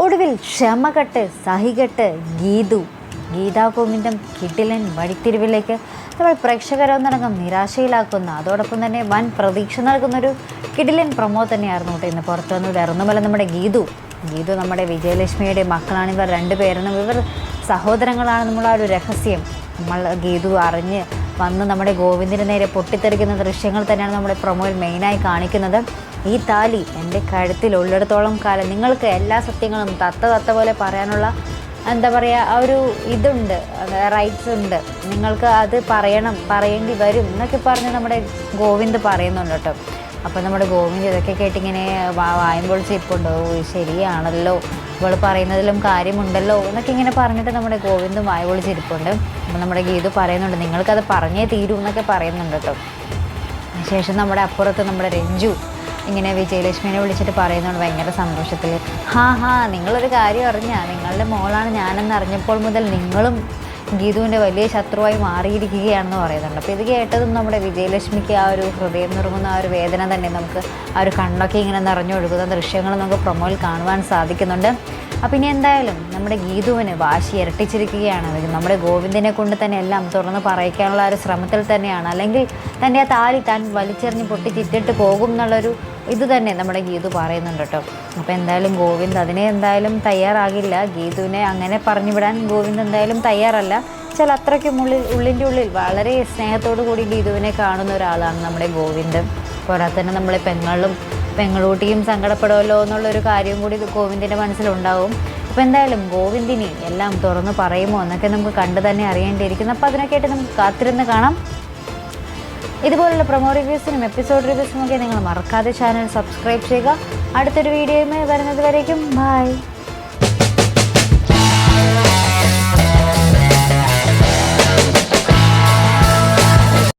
ഒടുവിൽ ക്ഷമകെട്ട് സഹികെട്ട് ഗീതു ഗീതാ ഗോവിന്ദം കിടിലൻ വഴിത്തിരിവിലേക്ക് നമ്മൾ പ്രേക്ഷകരൊന്നടങ്കം നിരാശയിലാക്കുന്ന അതോടൊപ്പം തന്നെ വൻ പ്രതീക്ഷ നൽകുന്നൊരു കിടിലൻ പ്രമോ തന്നെയായിരുന്നു കേട്ടോ ഇന്ന് പുറത്തു വന്നത്. ഇറന്നുമല്ല നമ്മുടെ ഗീതു. ഗീതു നമ്മുടെ വിജയലക്ഷ്മിയുടെ മക്കളാണ്. ഇവർ രണ്ടുപേരെന്നും ഇവർ സഹോദരങ്ങളാണ് നമ്മൾ ഒരു രഹസ്യം നമ്മൾ ഗീതു അറിഞ്ഞ് വന്ന് നമ്മുടെ ഗോവിന്ദിന് നേരെ പൊട്ടിത്തെറിക്കുന്ന ദൃശ്യങ്ങൾ തന്നെയാണ് നമ്മുടെ പ്രൊമോയിൽ മെയിനായി കാണിക്കുന്നത്. ഈ താലി എന്റെ കഴുത്തിൽ ഉള്ളിടത്തോളം കാലം നിങ്ങൾക്ക് എല്ലാ സത്യങ്ങളും തത്ത തത്ത പോലെ പറയാനുള്ള എന്താ പറയുക ആ ഒരു ഇതുണ്ട് റൈറ്റ്സ് ഉണ്ട്. നിങ്ങൾക്ക് അത് പറയണം പറയേണ്ടി വരും എന്നൊക്കെ പറഞ്ഞ് നമ്മുടെ ഗോവിന്ദ് പറയുന്നുണ്ട് കേട്ടോ. അപ്പോൾ നമ്മുടെ ഗോവിന്ദ് ഇതൊക്കെ കേട്ടിങ്ങനെ വാ- വായും പൊളിച്ച് ശരിയാണല്ലോ. ഇവൾ പറയുന്നതിലും കാര്യമുണ്ടല്ലോ എന്നൊക്കെ ഇങ്ങനെ പറഞ്ഞിട്ട് നമ്മുടെ ഗോവിന്ദും വായ ചിരിപ്പുണ്ട് അപ്പോൾ നമ്മുടെ ഗീതു പറയുന്നുണ്ട് നിങ്ങൾക്കത് പറഞ്ഞേ തീരൂ എന്നൊക്കെ പറയുന്നുണ്ട് കേട്ടോ. ശേഷം നമ്മുടെ അപ്പുറത്ത് നമ്മുടെ രഞ്ജു ഇങ്ങനെ വിജയലക്ഷ്മിനെ വിളിച്ചിട്ട് പറയുന്നത് ഭയങ്കര സന്തോഷത്തിൽ ഹാ ഹാ നിങ്ങളൊരു കാര്യം അറിഞ്ഞാ നിങ്ങളുടെ മോളാണ് ഞാനെന്ന് അറിഞ്ഞപ്പോൾ മുതൽ നിങ്ങളും ഗീതുവിന്റെ വലിയ ശത്രുവായി മാറിയിരിക്കുകയാണെന്ന് പറയുന്നുണ്ട്. അപ്പോൾ ഇത് കേട്ടതും നമ്മുടെ വിജയലക്ഷ്മിക്ക് ആ ഒരു ഹൃദയം നിറങ്ങുന്ന ആ ഒരു വേദന തന്നെ നമുക്ക് ആ ഒരു കണ്ണൊക്കെ ഇങ്ങനെ നിറഞ്ഞൊഴുകുന്ന ദൃശ്യങ്ങൾ നമുക്ക് പ്രൊമോയിൽ കാണുവാൻ സാധിക്കുന്നുണ്ട്. അപ്പം ഇനി എന്തായാലും നമ്മുടെ ഗീതുവിന് വാശി ഇരട്ടിച്ചിരിക്കുകയാണ്. അവർ നമ്മുടെ ഗോവിന്ദനെ കൊണ്ട് തന്നെ എല്ലാം തുറന്ന് പറയിക്കാനുള്ള ഒരു ശ്രമത്തിൽ തന്നെയാണ്. അല്ലെങ്കിൽ തന്റെ ആ താലി താൻ വലിച്ചെറിഞ്ഞ് പൊട്ടിച്ചിട്ടിട്ട് പോകും എന്നുള്ളൊരു ഇത് തന്നെ നമ്മുടെ ഗീതു പറയുന്നുണ്ട് കേട്ടോ. അപ്പോൾ എന്തായാലും ഗോവിന്ദ് അതിനെ എന്തായാലും തയ്യാറാകില്ല. ഗീതുവിനെ അങ്ങനെ പറഞ്ഞു വിടാൻ ഗോവിന്ദ് എന്തായാലും തയ്യാറല്ല. ചില അത്രയ്ക്കും ഉള്ളിൽ ഉള്ളിന്റെ ഉള്ളിൽ വളരെ സ്നേഹത്തോടു കൂടി ഗീതുവിനെ കാണുന്ന ഒരാളാണ് നമ്മുടെ ഗോവിന്ദ്. പോരാതെ തന്നെ നമ്മളെ പെങ്ങളും പെങ്ങളൂട്ടിയും സങ്കടപ്പെടുമല്ലോ എന്നുള്ളൊരു കാര്യം കൂടി ഗോവിന്ദിന്റെ മനസ്സിലുണ്ടാവും. അപ്പോൾ എന്തായാലും ഗോവിന്ദിനി എല്ലാം തുറന്ന് പറയുമോ എന്നൊക്കെ നമുക്ക് കണ്ടു തന്നെ അറിയേണ്ടിയിരിക്കുന്നു. അപ്പോൾ അതിനൊക്കെയായിട്ട് നമുക്ക് കാത്തിരുന്ന് കാണാം. ഇതുപോലുള്ള പ്രൊമോ റിവ്യൂസിനും എപ്പിസോഡ് റിവ്യൂസിനും ഒക്കെ നിങ്ങൾ മറക്കാതെ ചാനൽ സബ്സ്ക്രൈബ് ചെയ്യുക. അടുത്തൊരു വീഡിയോയുമായി വരുന്നത് വരേക്കും. ബൈ.